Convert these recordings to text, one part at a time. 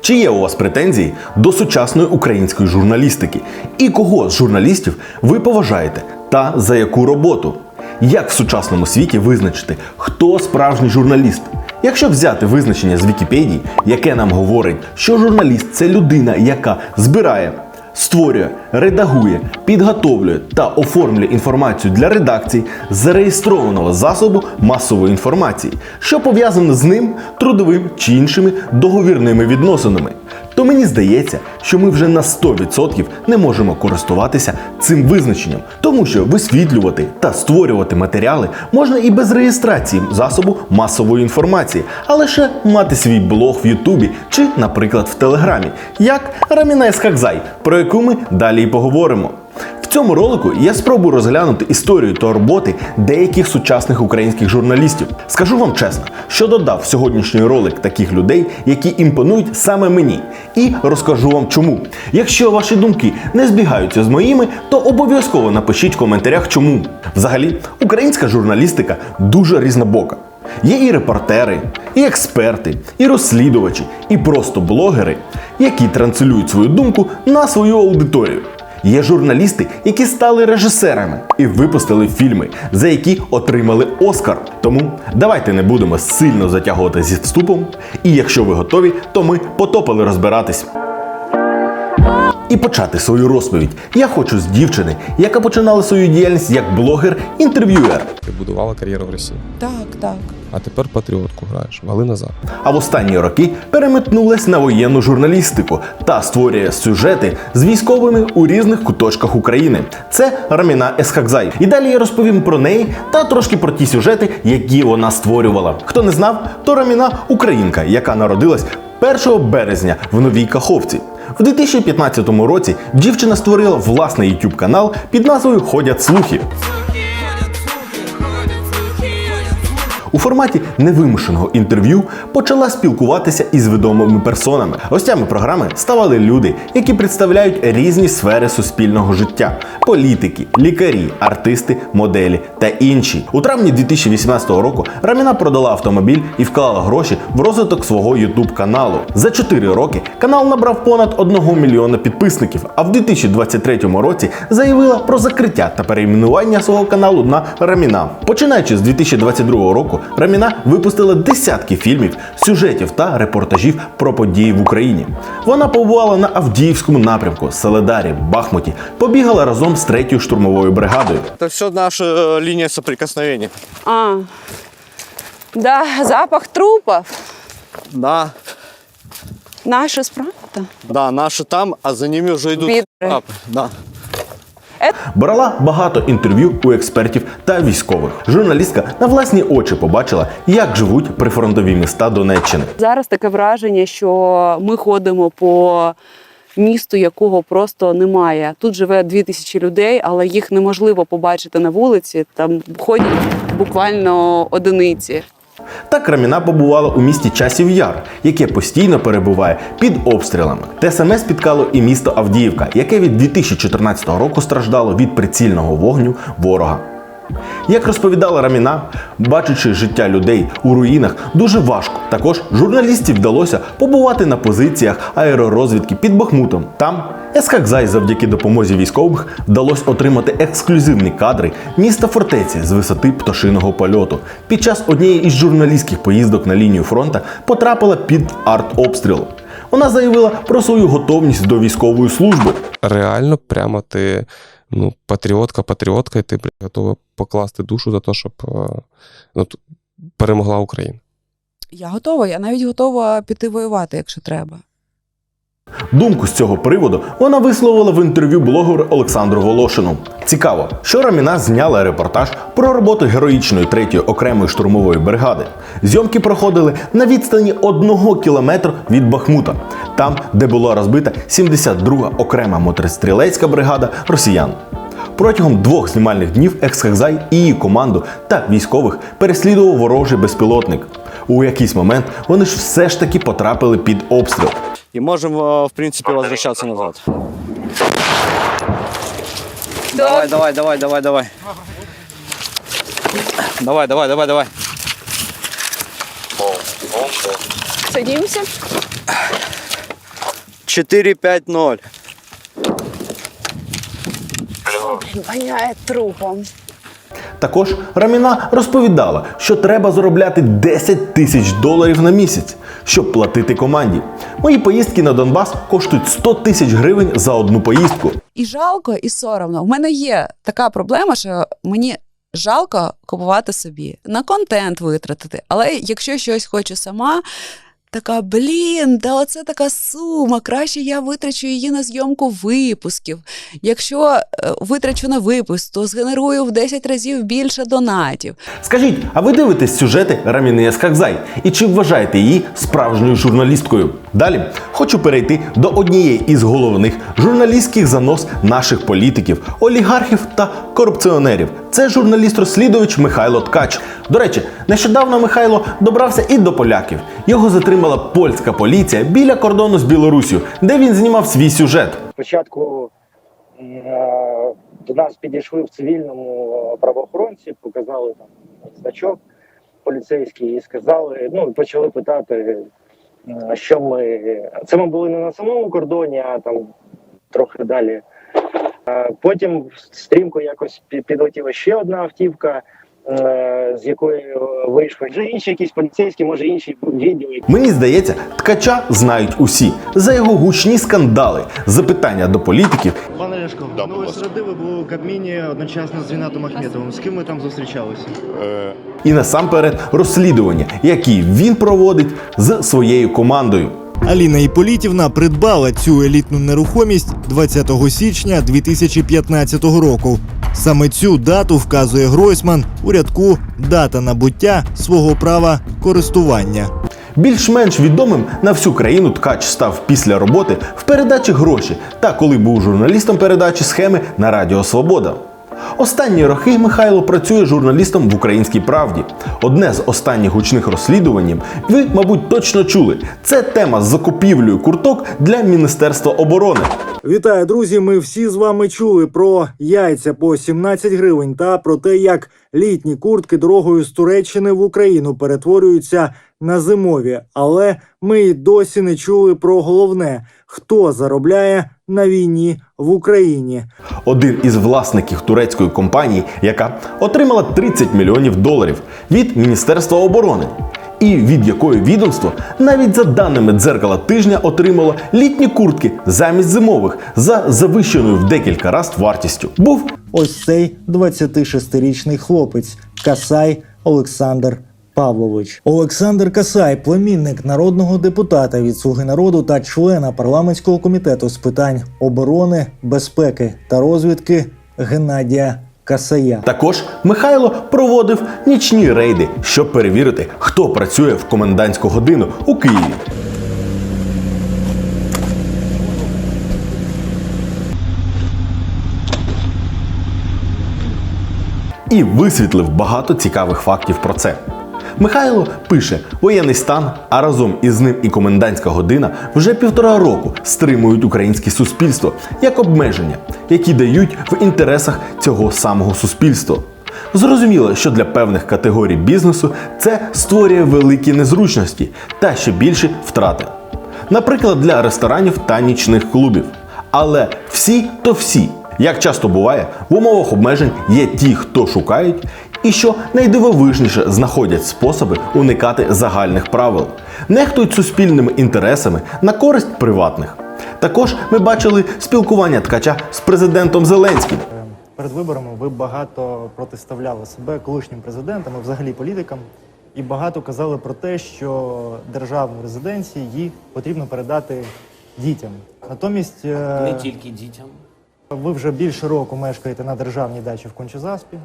Чи є у вас претензії до сучасної української журналістики? І кого з журналістів ви поважаєте та за яку роботу? Як в сучасному світі визначити, хто справжній журналіст? Якщо взяти визначення з Вікіпедії, яке нам говорить, що журналіст це людина, яка збирає, створює, редагує, підготовлює та оформлює інформацію для редакцій зареєстрованого засобу масової інформації, що пов'язано з ним трудовим чи іншими договірними відносинами, то мені здається, що ми вже на 100% не можемо користуватися цим визначенням, тому що висвітлювати та створювати матеріали можна і без реєстрації засобу масової інформації, а лише мати свій блог в Ютубі чи, наприклад, в Телеграмі, як Рамінес Хакзай, про яку ми далі і поговоримо. Цьому ролику я спробую розглянути історію та роботи деяких сучасних українських журналістів. Скажу вам чесно, що додав в сьогоднішній ролик таких людей, які імпонують саме мені, і розкажу вам чому. Якщо ваші думки не збігаються з моїми, то обов'язково напишіть в коментарях, чому. Взагалі, українська журналістика дуже різнобока. Є і репортери, і експерти, і розслідувачі, і просто блогери, які транслюють свою думку на свою аудиторію. Є журналісти, які стали режисерами і випустили фільми, за які отримали Оскар. Тому давайте не будемо сильно затягувати зі вступом. І якщо ви готові, то ми потопили розбиратись. І почати свою розповідь я хочу з дівчини, яка починала свою діяльність як блогер-інтерв'юер. Ти будувала кар'єру в Росії. Так, так. А тепер патріотку граєш. Вали назад. а в останні роки переметнулась на воєнну журналістику та створює сюжети з військовими у різних куточках України. Це Раміна Есхакзай. І далі я розповім про неї та трошки про ті сюжети, які вона створювала. Хто не знав, то Раміна українка, яка народилась 1 березня в Новій Каховці. В 2015 році дівчина створила власний YouTube канал під назвою Ходять слухи. У форматі невимушеного інтерв'ю почала спілкуватися із відомими персонами. Гостями програми ставали люди, які представляють різні сфери суспільного життя: політики, лікарі, артисти, моделі та інші. У травні 2018 року Раміна продала автомобіль і вклала гроші в розвиток свого YouTube каналу. За 4 роки канал набрав понад 1 мільйона підписників. А в 2023 році заявила про закриття та перейменування свого каналу на Раміна. Починаючи з 2022 року, Раміна випустила десятки фільмів, сюжетів та репортажів про події в Україні. Вона побувала на Авдіївському напрямку, Селедарі, Бахмуті, побігала разом з третьою штурмовою бригадою. Это все наша э, линия соприкосновения. А. Да, запах трупов. Да, Наша справа. да, наши там, а за ними уже идут. Пидоры. А, да. Брала багато інтерв'ю у експертів та військових. Журналістка на власні очі побачила, як живуть прифронтові міста Донеччини. Зараз таке враження, що ми ходимо по місту, якого просто немає. Тут живе дві тисячі людей, але їх неможливо побачити на вулиці. Там ходять буквально одиниці. Так Раміна побувала у місті Часів Яр, яке постійно перебуває під обстрілами. Те саме спіткало і місто Авдіївка, яке від 2014 року страждало від прицільного вогню ворога. Як розповідала Раміна, бачачи життя людей у руїнах, дуже важко. Також журналістів вдалося побувати на позиціях аеророзвідки під Бахмутом. Там Ескакзай завдяки допомозі військових вдалося отримати ексклюзивні кадри міста фортеці з висоти пташиного польоту. Під час однієї із журналістських поїздок на лінію фронта потрапила під артобстріл. Вона заявила про свою готовність до військової служби. Реально, прямо ти ну, патріотка, патріотка, і ти готова покласти душу за те, щоб е, ну, перемогла Україна. Я готова, я навіть готова піти воювати, якщо треба. Думку з цього приводу вона висловила в інтерв'ю блогеру Олександру Волошину. Цікаво, що Раміна зняла репортаж про роботу героїчної третьої окремої штурмової бригади. Зйомки проходили на відстані одного кілометру від Бахмута, там, де була розбита 72-га окрема мотострілецька бригада росіян. Протягом двох знімальних днів Ексхакзай і її команду та військових переслідував ворожий безпілотник. У якийсь момент вони ж все ж таки потрапили під обстріл. И можем, э, в принципе, возвращаться назад. Давай, давай, давай, давай, давай. Давай, давай, давай, давай. Садимся. 4-5-0. Воняє трупом. Також Раміна розповідала, що треба заробляти 10 тисяч доларів на місяць, щоб платити команді. Мої поїздки на Донбас коштують 100 тисяч гривень за одну поїздку. І жалко, і соромно. У мене є така проблема, що мені жалко купувати собі на контент витратити. Але якщо щось хочу сама. Така, блін, да оце така сума. Краще я витрачу її на зйомку випусків. Якщо е, витрачу на випуск, то згенерую в 10 разів більше донатів. Скажіть, а ви дивитесь сюжети Раміни Яскакзай? І чи вважаєте її справжньою журналісткою? Далі хочу перейти до однієї із головних журналістських занос наших політиків, олігархів та корупціонерів. Це журналіст-розслідувач Михайло Ткач. До речі, нещодавно Михайло добрався і до поляків. Його затримала польська поліція біля кордону з Білоруссю, де він знімав свій сюжет. Спочатку е, до нас підійшли в цивільному правоохоронці, показали там значок поліцейський і сказали, ну почали питати, е, що ми. Це ми були не на самому кордоні, а там трохи далі. Е, Потім стрімко якось пі- підлетіла ще одна автівка, е, з якої е, вийшли вже інші якісь поліцейські, може інші відділи. Мені здається, ткача знають усі за його гучні скандали, запитання до політиків Пане Ляшко, ну ви середи ви були у Кабміні одночасно з Рінатом Ахметовим. З ким ви там зустрічалися? і насамперед розслідування, які він проводить з своєю командою. Аліна Іполітівна придбала цю елітну нерухомість 20 січня 2015 року. Саме цю дату вказує Гройсман у рядку Дата набуття свого права користування. Більш-менш відомим на всю країну ткач став після роботи в передачі гроші та коли був журналістом передачі схеми на Радіо Свобода. Останні роки Михайло працює журналістом в Українській правді. Одне з останніх гучних розслідувань ви, мабуть, точно чули. Це тема з закупівлею курток для Міністерства оборони. Вітаю, друзі! Ми всі з вами чули про яйця по 17 гривень та про те, як літні куртки дорогою з Туреччини в Україну перетворюються на зимові. Але ми й досі не чули про головне: хто заробляє на війні в Україні. Один із власників турецької компанії, яка отримала 30 мільйонів доларів від Міністерства оборони, і від якої відомство навіть за даними дзеркала тижня отримало літні куртки замість зимових за завищеною в декілька разів вартістю. Був Ось цей 26-річний хлопець Касай Олександр. Павлович Олександр Касай, племінник народного депутата від Слуги народу та члена парламентського комітету з питань оборони, безпеки та розвідки Геннадія Касая. також Михайло проводив нічні рейди, щоб перевірити, хто працює в комендантську годину у Києві. і висвітлив багато цікавих фактів про це. Михайло пише: воєнний стан, а разом із ним і комендантська година вже півтора року стримують українське суспільство як обмеження, які дають в інтересах цього самого суспільства. Зрозуміло, що для певних категорій бізнесу це створює великі незручності та ще більші втрати. Наприклад, для ресторанів та нічних клубів. Але всі то всі. Як часто буває, в умовах обмежень є ті, хто шукають, і що найдивовижніше знаходять способи уникати загальних правил, нехтують суспільними інтересами на користь приватних. Також ми бачили спілкування ткача з президентом Зеленським. Перед виборами ви багато протиставляли себе колишнім президентам, і взагалі політикам, і багато казали про те, що державну резиденцію її потрібно передати дітям. Натомість е, Не тільки дітям. ви вже більше року мешкаєте на державній дачі в Кончезаспі.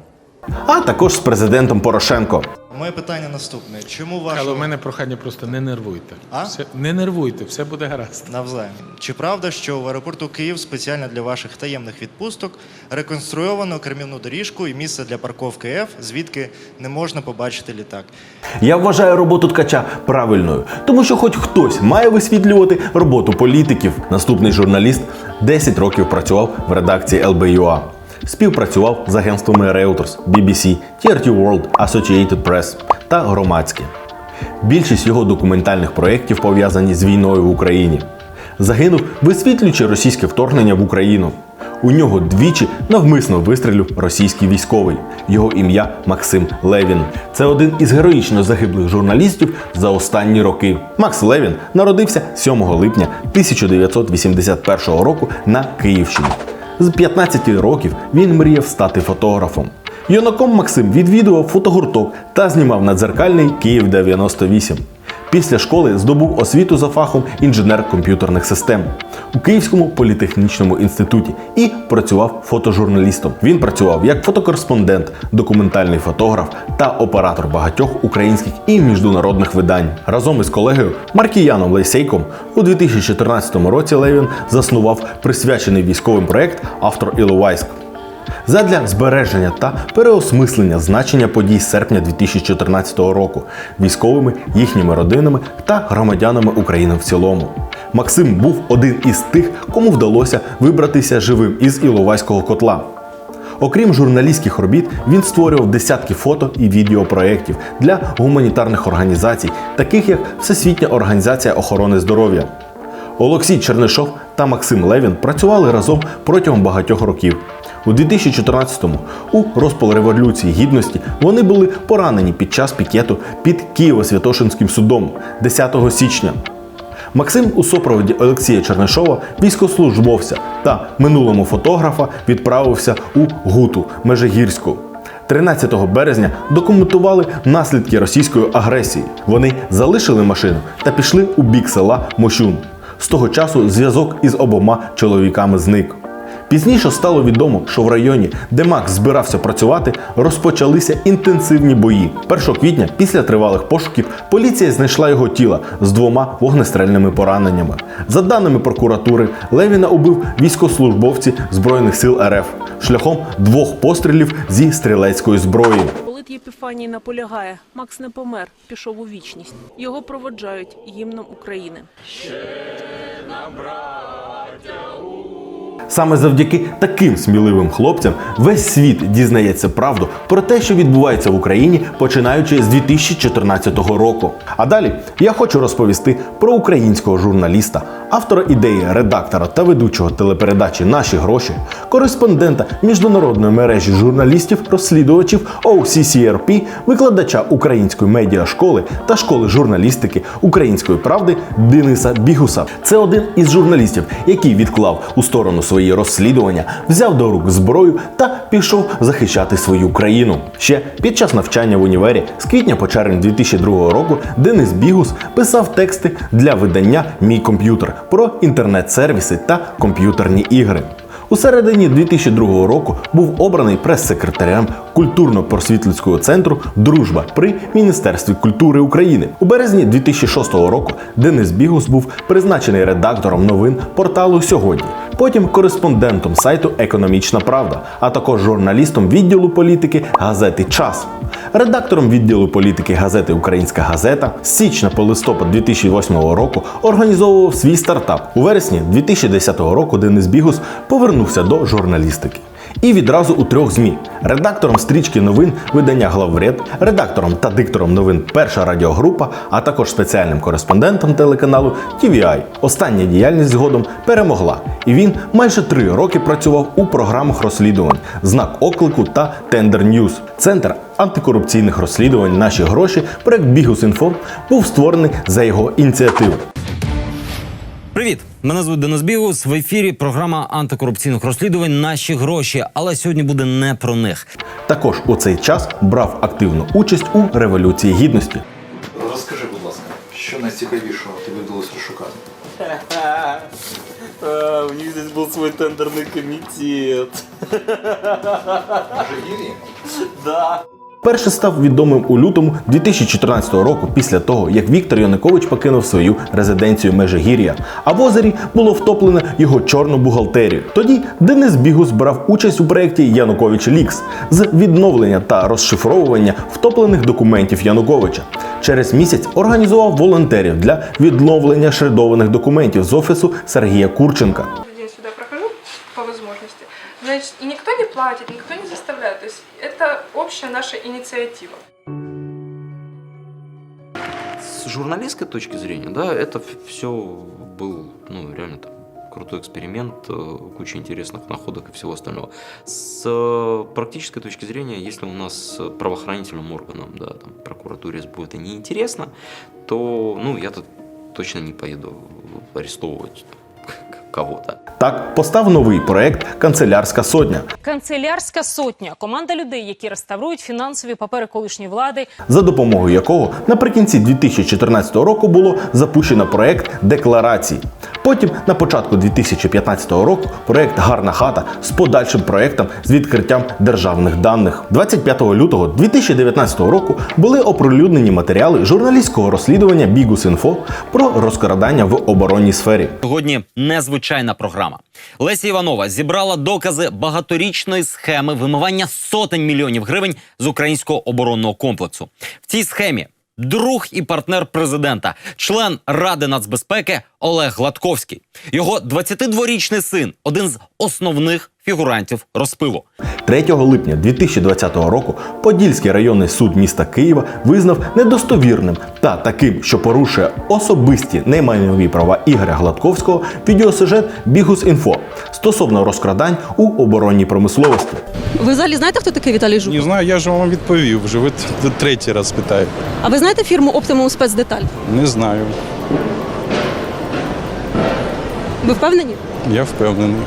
А також з президентом Порошенко. Моє питання наступне: чому ваш Але в мене прохання просто не нервуйте. А? Все, не нервуйте, все буде гаразд. навзаєм? Чи правда, що в аеропорту Київ спеціально для ваших таємних відпусток реконструйовано кермівну доріжку і місце для парковки F, звідки не можна побачити літак? Я вважаю роботу ткача правильною, тому що хоч хтось має висвітлювати роботу політиків. Наступний журналіст 10 років працював в редакції LBUA. Співпрацював з агентствами Reuters, BBC, TRT World, Associated Press та громадське. Більшість його документальних проєктів пов'язані з війною в Україні. Загинув, висвітлюючи російське вторгнення в Україну. У нього двічі навмисно вистрілив російський військовий. Його ім'я Максим Левін. Це один із героїчно загиблих журналістів за останні роки. Макс Левін народився 7 липня 1981 року на Київщині. З 15 років він мріяв стати фотографом. Юнаком Максим відвідував фотогурток та знімав надзеркальний Київ 98. Після школи здобув освіту за фахом інженер комп'ютерних систем у Київському політехнічному інституті і працював фотожурналістом. Він працював як фотокореспондент, документальний фотограф та оператор багатьох українських і міжнародних видань. Разом із колегою Маркіяном Лейсейком у 2014 році Левін заснував присвячений військовим проект Автор Іловайськ. Задля збереження та переосмислення значення подій серпня 2014 року військовими, їхніми родинами та громадянами України в цілому. Максим був один із тих, кому вдалося вибратися живим із Іловайського котла. Окрім журналістських робіт, він створював десятки фото і відеопроєктів для гуманітарних організацій, таких як Всесвітня організація охорони здоров'я. Олексій Чернишов та Максим Левін працювали разом протягом багатьох років. У 2014-му, у розпал Революції Гідності, вони були поранені під час пікету під Києво-Святошинським судом 10 січня. Максим у супроводі Олексія Чернишова, військовослужбовця та минулому фотографа відправився у Гуту Межигірську. 13 березня документували наслідки російської агресії. Вони залишили машину та пішли у бік села Мощун. З того часу зв'язок із обома чоловіками зник. Пізніше стало відомо, що в районі, де Макс збирався працювати, розпочалися інтенсивні бої. 1 квітня, після тривалих пошуків, поліція знайшла його тіло з двома вогнестрельними пораненнями. За даними прокуратури, Левіна убив військовослужбовці Збройних сил РФ шляхом двох пострілів зі стрілецької зброї. Полит Єпіфаній наполягає, Макс не помер, пішов у вічність. Його проводжають гімном України. Саме завдяки таким сміливим хлопцям весь світ дізнається правду про те, що відбувається в Україні, починаючи з 2014 року. А далі я хочу розповісти про українського журналіста, автора ідеї, редактора та ведучого телепередачі Наші гроші, кореспондента міжнародної мережі журналістів-розслідувачів OCCRP, викладача української медіашколи та школи журналістики Української правди Дениса Бігуса. Це один із журналістів, який відклав у сторону свої розслідування, взяв до рук зброю та пішов захищати свою країну. Ще під час навчання в універі з квітня по червень 2002 року Денис Бігус писав тексти для видання Мій комп'ютер про інтернет-сервіси та комп'ютерні ігри. У середині 2002 року був обраний прес-секретарем культурно-просвітницького центру Дружба при Міністерстві культури України. У березні 2006 року Денис Бігус був призначений редактором новин порталу Сьогодні. Потім кореспондентом сайту Економічна Правда, а також журналістом відділу політики газети Час. Редактором відділу політики газети Українська газета з січня по листопад 2008 року організовував свій стартап. У вересні 2010 року Денис Бігус повернувся до журналістики. І відразу у трьох ЗМІ: редактором стрічки новин видання Главред, редактором та диктором новин Перша радіогрупа, а також спеціальним кореспондентом телеканалу TVI. Остання діяльність згодом перемогла, і він майже три роки працював у програмах розслідувань, знак оклику та Тендер Ньюз. Центр антикорупційних розслідувань Наші гроші проект Бігус.Інфо був створений за його ініціативи. Привіт! Мене звуть Денис Бігус. В ефірі програма антикорупційних розслідувань Наші гроші. Але сьогодні буде не про них. Також у цей час брав активну участь у революції гідності. Розкажи, будь ласка, що найцікавішого тобі вдалося розшукати? У них здесь был свой тендерный комитет. Да. Перше став відомим у лютому 2014 року після того, як Віктор Янукович покинув свою резиденцію Межигір'я, а в озері було втоплено його чорну бухгалтерію. Тоді Денис Бігус брав участь у проєкті Янукович Лікс з відновлення та розшифровування втоплених документів Януковича. Через місяць організував волонтерів для відновлення шредованих документів з офісу Сергія Курченка. Значит, и никто не платит, никто не заставляет. То есть это общая наша инициатива. с журналистской точки зрения, да, это все был, ну, реально там крутой эксперимент, э, куча интересных находок и всего остального. С э, практической точки зрения, если у нас правоохранительным органам, да, там, прокуратуре, СБУ это неинтересно, то, ну, я тут точно не поеду арестовывать кого-то. Так постав новий проект Канцелярська сотня, Канцелярська сотня команда людей, які реставрують фінансові папери колишньої влади. за допомогою якого наприкінці 2014 року було запущено проект декларації. Потім на початку 2015 року проект Гарна хата з подальшим проектом з відкриттям державних даних. 25 лютого 2019 року були оприлюднені матеріали журналістського розслідування Бігус.Інфо про розкрадання в оборонній сфері. Сьогодні незвичайна програма. Леся Іванова зібрала докази багаторічної схеми вимивання сотень мільйонів гривень з українського оборонного комплексу. В цій схемі друг і партнер президента, член Ради нацбезпеки Олег Гладковський. Його 22-річний син один з основних фігурантів розпилу. 3 липня 2020 року Подільський районний суд міста Києва визнав недостовірним та таким, що порушує особисті немайнові права Ігоря Гладковського відеосюжет Бігус.Інфо стосовно розкрадань у оборонній промисловості. Ви взагалі знаєте, хто такий Віталій Жук? Не знаю, я ж вам відповів, вже ви т- третій раз питаю. А ви знаєте фірму Optimum Спецдеталь? Не знаю, Ви впевнені? я впевнений.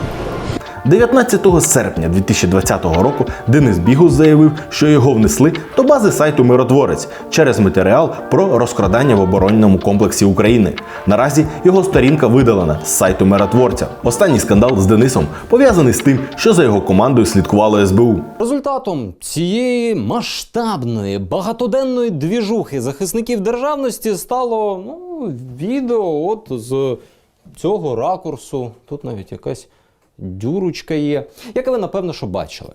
19 серпня 2020 року Денис Бігус заявив, що його внесли до бази сайту Миротворець через матеріал про розкрадання в оборонному комплексі України. Наразі його сторінка видалена з сайту миротворця. Останній скандал з Денисом пов'язаний з тим, що за його командою слідкувало СБУ. Результатом цієї масштабної багатоденної двіжухи захисників державності стало ну, відео от з цього ракурсу. Тут навіть якась дюрочка є, яке ви напевно що бачили.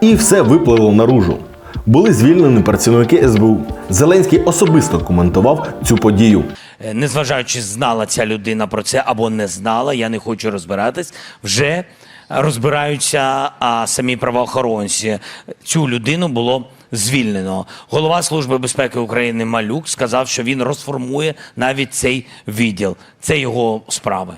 І все випливло наружу. Були звільнені працівники СБУ. Зеленський особисто коментував цю подію. Е, незважаючи, знала ця людина про це або не знала, я не хочу розбиратись. Вже розбираються а, самі правоохоронці. Цю людину було звільнено. Голова Служби безпеки України Малюк сказав, що він розформує навіть цей відділ. Це його справи.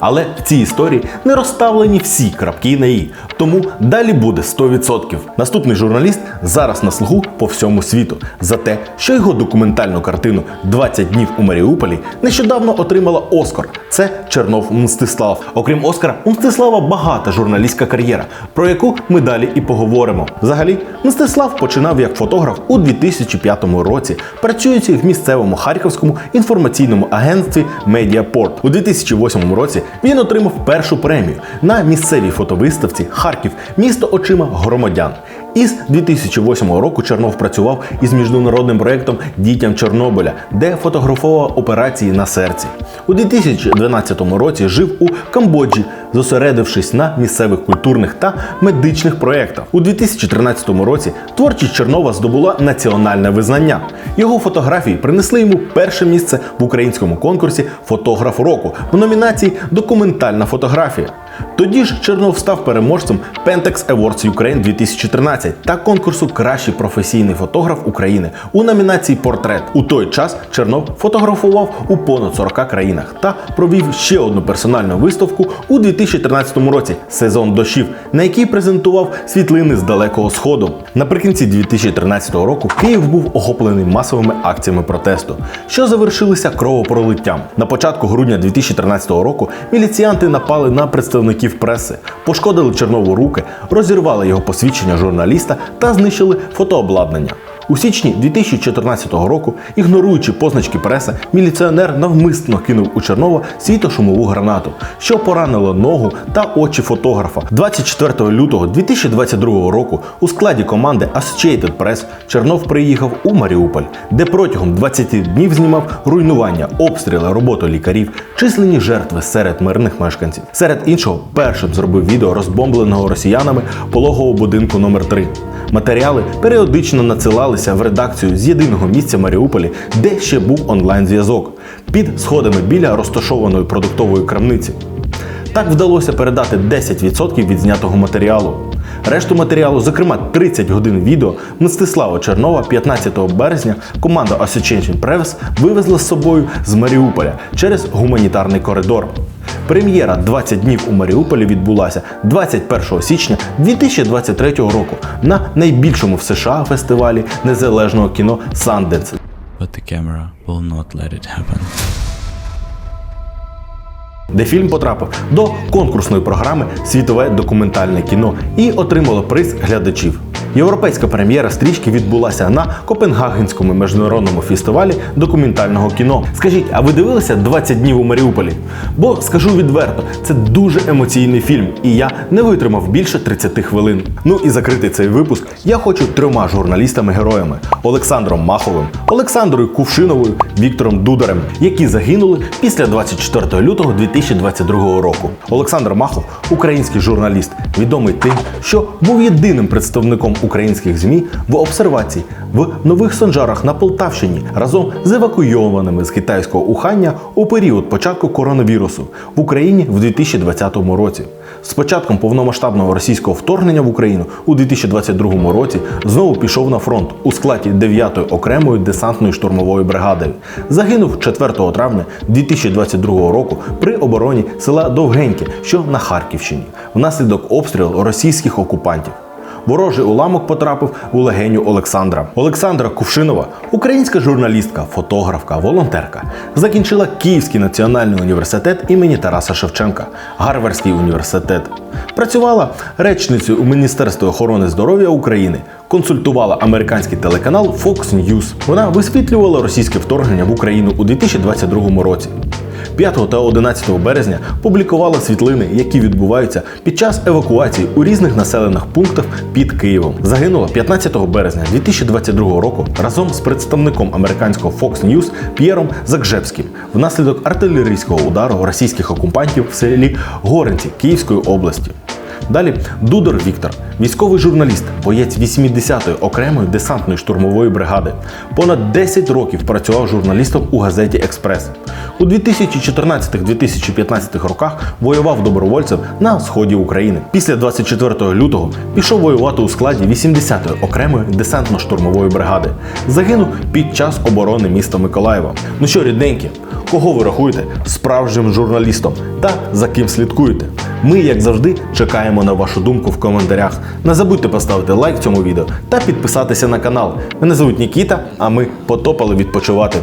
Але в цій історії не розставлені всі крапки на «і». Тому далі буде 100%. Наступний журналіст зараз на слугу по всьому світу за те, що його документальну картину «20 днів у Маріуполі нещодавно отримала Оскар. Це Чернов Мстислав. Окрім Оскара, у Мстислава багата журналістська кар'єра, про яку ми далі і поговоримо. Взагалі, Мстислав починав як фотограф у 2005 році, працюючи в місцевому харківському інформаційному агентстві Медіапорт. У 2008 році він отримав першу премію на місцевій фотовиставці Харків місто очима громадян. Із 2008 року Чернов працював із міжнародним проєктом Дітям Чорнобиля, де фотографував операції на серці. У 2012 році жив у Камбоджі, зосередившись на місцевих культурних та медичних проєктах. У 2013 році творчість Чернова здобула національне визнання. Його фотографії принесли йому перше місце в українському конкурсі Фотограф року в номінації Документальна фотографія. Тоді ж Чернов став переможцем Pentax Awards Ukraine 2013 та конкурсу Кращий професійний фотограф України у номінації Портрет. У той час Чернов фотографував у понад 40 країнах та провів ще одну персональну виставку у 2013 році Сезон дощів, на якій презентував світлини з далекого сходу. Наприкінці 2013 року Київ був охоплений масовими акціями протесту, що завершилися кровопролиттям. На початку грудня 2013 року міліціянти напали на представників преси, пошкодили Чернову руки, розірвали його посвідчення журналіста та знищили фотообладнання. У січні 2014 року, ігноруючи позначки преси, міліціонер навмисно кинув у Чернова світошумову гранату, що поранило ногу та очі фотографа. 24 лютого 2022 року у складі команди Associated Press Чернов приїхав у Маріуполь, де протягом 20 днів знімав руйнування, обстріли, роботу лікарів, численні жертви серед мирних мешканців. Серед іншого, першим зробив відео розбомбленого росіянами пологового будинку номер 3 Матеріали періодично надсилалися в редакцію з єдиного місця Маріуполі, де ще був онлайн-зв'язок, під сходами біля розташованої продуктової крамниці. Так вдалося передати 10% від знятого матеріалу. Решту матеріалу, зокрема 30 годин відео, Мстислава Чернова 15 березня команда Association Press вивезла з собою з Маріуполя через гуманітарний коридор. Прем'єра 20 днів у Маріуполі відбулася 21 січня 2023 року на найбільшому в США фестивалі незалежного кіно Sundance. But the camera will not let it happen. Де фільм потрапив до конкурсної програми Світове документальне кіно і отримало приз глядачів. Європейська прем'єра стрічки відбулася на Копенгагенському міжнародному фестивалі документального кіно. Скажіть, а ви дивилися 20 днів у Маріуполі? Бо скажу відверто, це дуже емоційний фільм, і я не витримав більше 30 хвилин. Ну і закрити цей випуск я хочу трьома журналістами-героями: Олександром Маховим, Олександрою Кувшиновою, Віктором Дударем, які загинули після 24 лютого 2022 року. Олександр Махов український журналіст, відомий тим, що був єдиним представником українських ЗМІ в обсервації в нових Санжарах на Полтавщині разом з евакуйованими з китайського Ухання у період початку коронавірусу в Україні в 2020 році. З початком повномасштабного російського вторгнення в Україну у 2022 році знову пішов на фронт у складі 9-ї окремої десантної штурмової бригади. Загинув 4 травня 2022 року при обороні села Довгеньке, що на Харківщині, внаслідок обстрілу російських окупантів. Ворожий уламок потрапив у легеню Олександра. Олександра Кувшинова, українська журналістка, фотографка, волонтерка, закінчила Київський національний університет імені Тараса Шевченка, Гарвардський університет. Працювала речницею у Міністерстві охорони здоров'я України, консультувала американський телеканал Fox News. Вона висвітлювала російське вторгнення в Україну у 2022 році. 5 та 11 березня публікувала світлини, які відбуваються під час евакуації у різних населених пунктах під Києвом. Загинула 15 березня 2022 року разом з представником американського Fox News П'єром Закжевським внаслідок артилерійського удару російських окупантів в селі Горенці Київської області. Далі Дудор Віктор, військовий журналіст, боєць 80-ї окремої десантної штурмової бригади. Понад 10 років працював журналістом у газеті Експрес. У 2014-2015 роках воював добровольцем на сході України. Після 24 лютого пішов воювати у складі 80-ї окремої десантно-штурмової бригади. Загинув під час оборони міста Миколаєва. Ну що, рідненькі, кого ви рахуєте справжнім журналістом та за ким слідкуєте? Ми, як завжди, чекаємо на вашу думку в коментарях. Не забудьте поставити лайк цьому відео та підписатися на канал. Мене звуть Нікіта, а ми потопали відпочивати.